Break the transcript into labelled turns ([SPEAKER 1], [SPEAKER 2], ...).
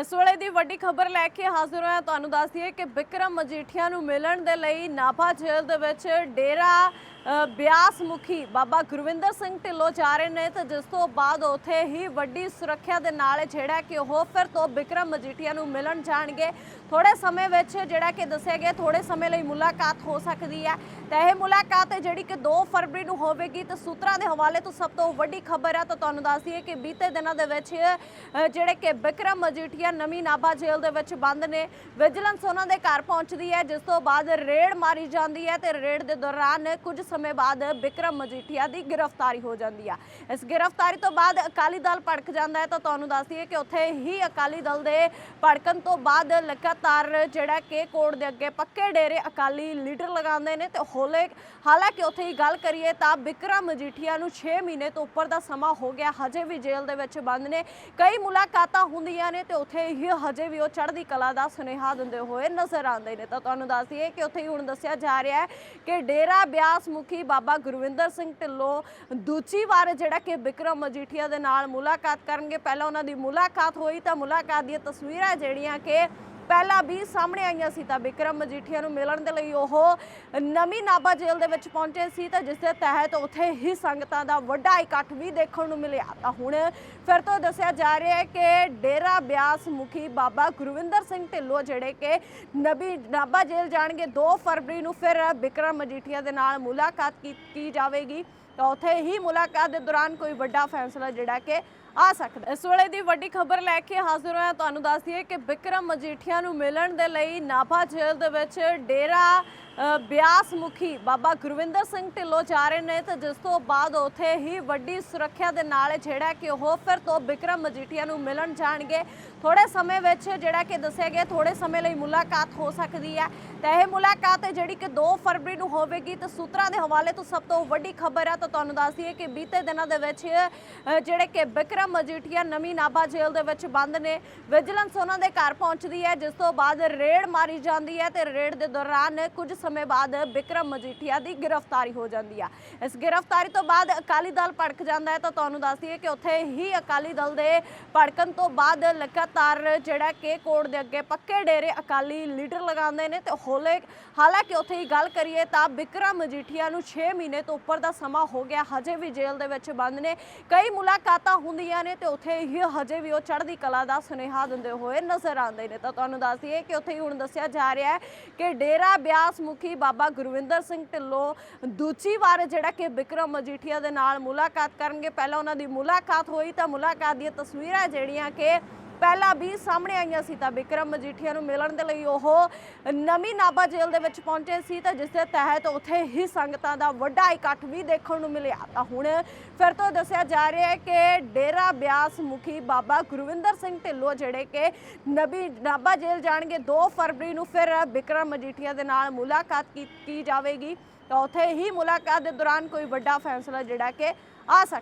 [SPEAKER 1] ਇਸ ਵੇਲੇ ਦੀ ਵੱਡੀ ਖਬਰ ਲੈ ਕੇ ਹਾਜ਼ਰ ਹੋਇਆ ਤੁਹਾਨੂੰ ਦੱਸ ਦਈਏ ਕਿ ਵਿਕਰਮ ਮਜੀਠੀਆ ਨੂੰ ਮਿਲਣ ਦੇ ਲਈ ਨਾਭਾ ਜੇਲ੍ਹ ਦੇ ਵਿੱਚ ਡੇਰਾ ਬਿਆਸ ਮੁਖੀ ਬਾਬਾ ਗੁਰਵਿੰਦਰ ਸਿੰਘ ਢਿੱਲੋਂ ਜਾ ਰਹੇ ਨੇ ਤੇ ਜਿਸ ਤੋਂ ਬਾਅਦ ਉੱਥੇ ਹੀ ਵੱਡੀ ਸੁਰੱਖਿਆ ਦੇ ਨਾਲ ਜਿਹੜਾ ਕਿ ਉਹ ਫਿਰ ਤੋਂ ਵਿਕਰਮ ਮਜੀਠੀਆ ਨੂੰ ਮਿਲਣ ਜਾਣਗੇ। ਥੋੜੇ ਸਮੇਂ ਵਿੱਚ ਜਿਹੜਾ ਕਿ ਦੱਸਿਆ ਗਿਆ ਥੋੜੇ ਸਮੇਂ ਲਈ ਮੁਲਾਕਾਤ ਹੋ ਸਕਦੀ ਹੈ। ਤਾਂ ਇਹ ਮੁਲਾਕਾਤ ਹੈ ਜਿਹੜੀ ਕਿ 2 ਫਰਵਰੀ ਨੂੰ ਹੋਵੇਗੀ ਤੇ ਸੂਤਰਾਂ ਦੇ ਹਵਾਲੇ ਤੋਂ ਸਭ ਤੋਂ ਵੱਡੀ ਖਬਰ ਹੈ ਤਾਂ ਤੁਹਾਨੂੰ ਦੱਸ ਦਈਏ ਕਿ ਬੀਤੇ ਦਿਨਾਂ ਦੇ ਵਿੱਚ ਜਿਹੜੇ ਕਿ ਵਿਕਰਮ ਮਜੀਠੀਆ ਨਵੀਂ ਨਾਭਾ ਜੇਲ੍ਹ ਦੇ ਵਿੱਚ ਬੰਦ ਨੇ। ਵਿਜੀਲੈਂਸ ਉਹਨਾਂ ਦੇ ਘਰ ਪਹੁੰਚਦੀ ਹੈ, ਜਿਸ ਤੋਂ ਬਾਅਦ ਰੇਡ ਮਾਰੀ ਜਾਂਦੀ ਹੈ ਤੇ ਰੇਡ ਦੇ ਦੌਰਾਨ ਕੁਝ ਸਮੇਂ ਬਾਅਦ ਵਿਕਰਮ ਮਜੀਠੀਆ ਦੀ ਗ੍ਰਿਫਤਾਰੀ ਹੋ ਜਾਂਦੀ ਹੈ ਇਸ ਗ੍ਰਿਫਤਾਰੀ ਤੋਂ ਬਾਅਦ ਅਕਾਲੀ ਦਲ ਭੜਕ ਜਾਂਦਾ ਹੈ ਤਾਂ ਤੁਹਾਨੂੰ ਦੱਸ ਦਈਏ ਕਿ ਉੱਥੇ ਹੀ ਅਕਾਲੀ ਦਲ ਦੇ ਭੜਕਣ ਤੋਂ ਬਾਅਦ ਲਗਾਤਾਰ ਜਿਹੜਾ ਕਿ ਕੋਰਟ ਦੇ ਅੱਗੇ ਪੱਕੇ ਡੇਰੇ ਅਕਾਲੀ ਲੀਡਰ ਲਗਾਉਂਦੇ ਨੇ ਤੇ ਹੋਲੇ ਹਾਲਾਂਕਿ ਉੱਥੇ ਹੀ ਗੱਲ ਕਰੀਏ ਤਾਂ ਵਿਕਰਮ ਮਜੀਠੀਆ ਨੂੰ 6 ਮਹੀਨੇ ਤੋਂ ਉੱਪਰ ਦਾ ਸਮਾਂ ਹੋ ਗਿਆ। ਹਜੇ ਵੀ ਜੇਲ੍ਹ ਦੇ ਵਿੱਚ ਬੰਦ ਨੇ। ਕਈ ਮੁਲਾਕਾਤਾਂ ਹੁੰਦੀਆਂ ਨੇ ਤੇ ਉੱਥੇ ਹੀ ਹਜੇ ਵੀ ਉਹ ਚੜ੍ਹਦੀ ਕਲਾ ਦਾ ਸੁਨੇਹਾ ਦਿੰਦੇ ਹੋਏ ਨਜ਼ਰ ਆਉਂਦੇ ਨੇ। ਤਾਂ ਤੁਹਾਨੂੰ ਦੱਸ ਦਈਏ ਕਿ ਉੱਥੇ ਹੀ ਹੁਣ ਦੱਸਿਆ ਜਾ ਰਿਹਾ ਹੈ ਕਿ ਡੇਰਾ ਬਿਆਸ ਮੁਖੀ ਬਾਬਾ ਗੁਰਵਿੰਦਰ ਸਿੰਘ ਢਿੱਲੋਂ ਦੂਜੀ ਵਾਰ ਜਿਹੜਾ ਕਿ ਵਿਕਰਮ ਮਜੀਠੀਆ ਦੇ ਨਾਲ ਮੁਲਾਕਾਤ ਕਰਨਗੇ। ਪਹਿਲਾਂ ਉਹਨਾਂ ਦੀ ਮੁਲਾਕਾਤ ਹੋਈ ਤਾਂ ਮੁਲਾਕਾਤ ਦੀਆਂ ਤਸਵੀਰਾਂ ਜਿਹੜੀਆਂ ਕਿ ਪਹਿਲਾਂ ਵੀ ਸਾਹਮਣੇ ਆਈਆਂ ਸੀ ਤਾਂ ਵਿਕਰਮ ਮਜੀਠੀਆ ਨੂੰ ਮਿਲਣ ਦੇ ਲਈ ਉਹ ਨਵੀਂ ਨਾਭਾ ਜੇਲ੍ਹ ਦੇ ਵਿੱਚ ਪਹੁੰਚੇ ਸੀ ਤਾਂ ਜਿਸ ਦੇ ਤਹਿਤ ਉੱਥੇ ਹੀ ਸੰਗਤਾਂ ਦਾ ਵੱਡਾ ਇਕੱਠ ਵੀ ਦੇਖਣ ਨੂੰ ਮਿਲਿਆ। ਤਾਂ ਹੁਣ ਫਿਰ ਤੋਂ ਦੱਸਿਆ ਜਾ ਰਿਹਾ ਹੈ ਕਿ ਡੇਰਾ ਬਿਆਸ ਮੁਖੀ ਬਾਬਾ ਗੁਰਵਿੰਦਰ ਸਿੰਘ ਢਿੱਲੋਂ ਜਿਹੜੇ ਕਿ ਨਵੀਂ ਨਾਭਾ ਜੇਲ੍ਹ ਜਾਣਗੇ 2 ਫਰਵਰੀ ਨੂੰ ਫਿਰ ਵਿਕਰਮ ਮਜੀਠੀਆ ਦੇ ਨਾਲ ਮੁਲਾਕਾਤ ਕੀਤੀ ਜਾਵੇਗੀ। ਤਾਂ ਉੱਥੇ ਹੀ ਮੁਲਾਕਾਤ ਦੇ ਦੌਰਾਨ ਕੋਈ ਵੱਡਾ ਫੈਸਲਾ ਜਿਹੜਾ ਕਿ ਆ ਸਕਦਾ ਇਸ ਵੇਲੇ ਦੀ ਵੱਡੀ ਖਬਰ ਲੈ ਕੇ ਹਾਜ਼ਰ ਹੋਇਆ ਤੁਹਾਨੂੰ ਦੱਸ ਦਈਏ ਕਿ ਵਿਕਰਮ ਮਜੀਠੀਆ ਨੂੰ ਮਿਲਣ ਦੇ ਲਈ ਨਾਭਾ ਜੇਲ੍ਹ ਦੇ ਵਿੱਚ ਡੇਰਾ ਬਿਆਸ ਮੁਖੀ ਬਾਬਾ ਗੁਰਵਿੰਦਰ ਸਿੰਘ ਢਿੱਲੋਂ ਜਾ ਰਹੇ ਨੇ ਤੇ ਜਿਸ ਤੋਂ ਬਾਅਦ ਉੱਥੇ ਹੀ ਵੱਡੀ ਸੁਰੱਖਿਆ ਦੇ ਨਾਲ ਜਿਹੜਾ ਕਿ ਉਹ ਫਿਰ ਤੋਂ ਵਿਕਰਮ ਮਜੀਠੀਆ ਨੂੰ ਮਿਲਣ ਜਾਣਗੇ। ਥੋੜੇ ਸਮੇਂ ਵਿੱਚ ਜਿਹੜਾ ਕਿ ਦੱਸਿਆ ਗਿਆ ਥੋੜੇ ਸਮੇਂ ਲਈ ਮੁਲਾਕਾਤ ਹੋ ਸਕਦੀ ਹੈ। ਤਾਂ ਇਹ ਮੁਲਾਕਾਤ ਹੈ ਜਿਹੜੀ ਕਿ 2 ਫਰਵਰੀ ਨੂੰ ਹੋਵੇਗੀ, ਤੇ ਸੂਤਰਾਂ ਦੇ ਹਵਾਲੇ ਤੋਂ ਸਭ ਤੋਂ ਵੱਡੀ ਖਬਰ ਹੈ, ਤਾਂ ਤੁਹਾਨੂੰ ਦੱਸ ਦਈਏ ਕਿ ਬੀਤੇ ਦਿਨਾਂ ਦੇ ਵਿੱਚ ਜਿਹੜੇ ਕਿ ਵਿਕਰਮ ਮਜੀਠੀਆ ਨਵੀਂ ਨਾਭਾ ਜੇਲ੍ਹ ਦੇ ਵਿੱਚ ਬੰਦ ਨੇ। ਵਿਜੀਲੈਂਸ ਉਹਨਾਂ ਦੇ ਘਰ ਪਹੁੰਚਦੀ ਹੈ, ਜਿਸ ਤੋਂ ਬਾਅਦ ਰੇਡ ਮਾਰੀ ਜਾਂਦੀ ਹੈ ਤੇ ਰੇਡ ਦੇ ਦੌਰਾਨ ਕੁਝ ਸਮੇਂ ਬਾਅਦ ਵਿਕਰਮ ਮਜੀਠੀਆ ਦੀ ਗ੍ਰਿਫਤਾਰੀ ਹੋ ਜਾਂਦੀ ਹੈ ਇਸ ਗ੍ਰਿਫਤਾਰੀ ਤੋਂ ਬਾਅਦ ਅਕਾਲੀ ਦਲ ਭੜਕ ਜਾਂਦਾ ਹੈ ਤਾਂ ਤੁਹਾਨੂੰ ਦੱਸ ਦਈਏ ਕਿ ਉੱਥੇ ਹੀ ਅਕਾਲੀ ਦਲ ਦੇ ਭੜਕਣ ਤੋਂ ਬਾਅਦ ਲਗਾਤਾਰ ਜਿਹੜਾ ਕਿ ਕੋਰਟ ਦੇ ਅੱਗੇ ਪੱਕੇ ਡੇਰੇ ਅਕਾਲੀ ਲੀਡਰ ਲਗਾਉਂਦੇ ਨੇ ਤੇ ਹੋਲੇ ਹਾਲਾਂਕਿ ਉੱਥੇ ਹੀ ਗੱਲ ਕਰੀਏ ਤਾਂ ਵਿਕਰਮ ਮਜੀਠੀਆ ਨੂੰ 6 ਮਹੀਨੇ ਤੋਂ ਉੱਪਰ ਦਾ ਸਮਾਂ ਹੋ ਗਿਆ। ਹਜੇ ਵੀ ਜੇਲ੍ਹ ਦੇ ਵਿੱਚ ਬੰਦ ਨੇ। ਕਈ ਮੁਲਾਕਾਤਾਂ ਹੁੰਦੀਆਂ ਨੇ ਤੇ ਉੱਥੇ ਹੀ ਹਜੇ ਵੀ ਉਹ ਚੜ੍ਹਦੀ ਕਲਾ ਦਾ ਸੁਨੇਹਾ ਦਿੰਦੇ ਹੋਏ ਨਜ਼ਰ ਆਉਂਦੇ ਨੇ। ਤਾਂ ਤੁਹਾਨੂੰ ਦੱਸ ਦਈਏ ਕਿ ਉੱਥੇ ਹੀ ਹੁਣ ਦੱਸਿਆ ਜਾ ਰਿਹਾ ਹੈ ਕਿ ਡੇਰਾ ਬਿਆਸ ਮੁਖੀ ਬਾਬਾ ਗੁਰਵਿੰਦਰ ਸਿੰਘ ਢਿੱਲੋਂ ਦੂਜੀ ਵਾਰ ਜਿਹੜਾ ਕਿ ਵਿਕਰਮ ਮਜੀਠੀਆ ਦੇ ਨਾਲ ਮੁਲਾਕਾਤ ਕਰਨਗੇ। ਪਹਿਲਾਂ ਉਹਨਾਂ ਦੀ ਮੁਲਾਕਾਤ ਹੋਈ ਤਾਂ ਮੁਲਾਕਾਤ ਦੀਆਂ ਤਸਵੀਰਾਂ ਜਿਹੜੀਆਂ ਕਿ ਪਹਿਲਾਂ ਵੀ ਸਾਹਮਣੇ ਆਈਆਂ ਸੀ ਤਾਂ ਵਿਕਰਮ ਮਜੀਠੀਆ ਨੂੰ ਮਿਲਣ ਦੇ ਲਈ ਉਹ ਨਵੀਂ ਨਾਭਾ ਜੇਲ੍ਹ ਦੇ ਵਿੱਚ ਪਹੁੰਚੇ ਸੀ ਤਾਂ ਜਿਸ ਦੇ ਤਹਿਤ ਉੱਥੇ ਹੀ ਸੰਗਤਾਂ ਦਾ ਵੱਡਾ ਇਕੱਠ ਵੀ ਦੇਖਣ ਨੂੰ ਮਿਲਿਆ। ਤਾਂ ਹੁਣ ਫਿਰ ਤੋਂ ਦੱਸਿਆ ਜਾ ਰਿਹਾ ਹੈ ਕਿ ਡੇਰਾ ਬਿਆਸ ਮੁਖੀ ਬਾਬਾ ਗੁਰਵਿੰਦਰ ਸਿੰਘ ਢਿੱਲੋਂ ਜਿਹੜੇ ਕਿ ਨਵੀਂ ਨਾਭਾ ਜੇਲ੍ਹ ਜਾਣਗੇ 2 ਫਰਵਰੀ ਨੂੰ ਫਿਰ ਵਿਕਰਮ ਮਜੀਠੀਆ ਦੇ ਨਾਲ ਮੁਲਾਕਾਤ ਕੀਤੀ ਜਾਵੇਗੀ ਤਾਂ ਉੱਥੇ ਹੀ ਮੁਲਾਕਾਤ ਦੇ ਦੌਰਾਨ ਕੋਈ ਵੱਡਾ ਫੈਸਲਾ ਜਿਹੜਾ ਕਿ ਆ ਸਕਦਾ।